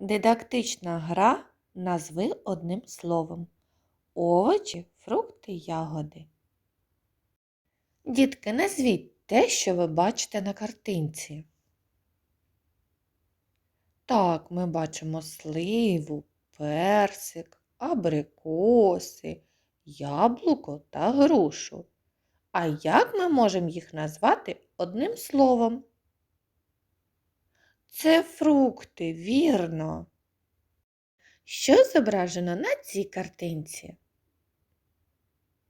Дидактична гра назви одним словом. Овочі, фрукти, ягоди. Дітки, назвіть те, що ви бачите на картинці. Так, ми бачимо сливу, персик, абрикоси, яблуко та грушу. А як ми можемо їх назвати одним словом? Це фрукти, вірно. Що зображено на цій картинці?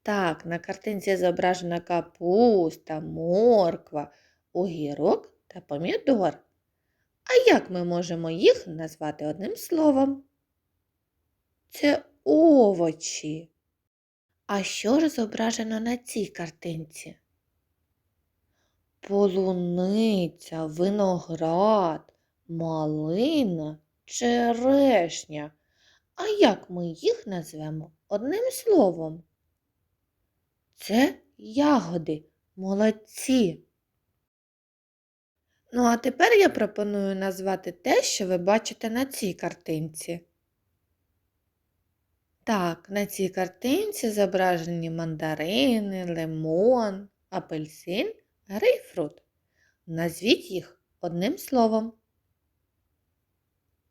Так, на картинці зображена капуста, морква, огірок та помідор. А як ми можемо їх назвати одним словом? Це овочі. А що ж зображено на цій картинці? Полуниця, виноград, малина, черешня. А як ми їх назвемо одним словом? Це ягоди, молодці. Ну, а тепер я пропоную назвати те, що ви бачите на цій картинці. Так, на цій картинці зображені мандарини, лимон, апельсин, грейпфрут. Назвіть їх одним словом.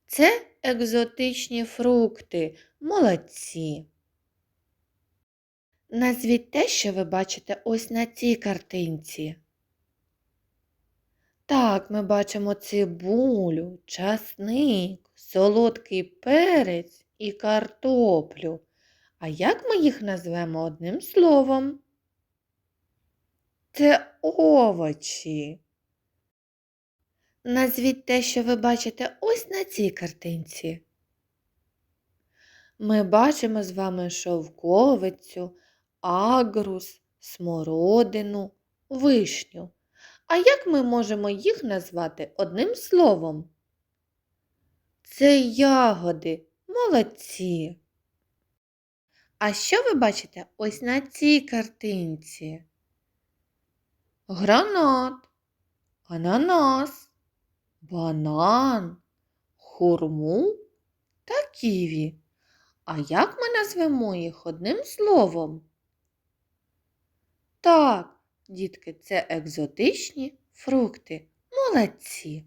Це екзотичні фрукти. Молодці. Назвіть те, що ви бачите ось на цій картинці. Так, ми бачимо цибулю, часник, солодкий перець і картоплю. А як ми їх назвемо одним словом? Це овочі. Назвіть те, що ви бачите ось на цій картинці. Ми бачимо з вами шовковицю, агрус, смородину, вишню. А як ми можемо їх назвати одним словом? Це ягоди, молодці. А що ви бачите ось на цій картинці? Гранат, ананас, банан, хурму та ківі. А як ми назвемо їх одним словом? Так, дітки, це екзотичні фрукти. Молодці.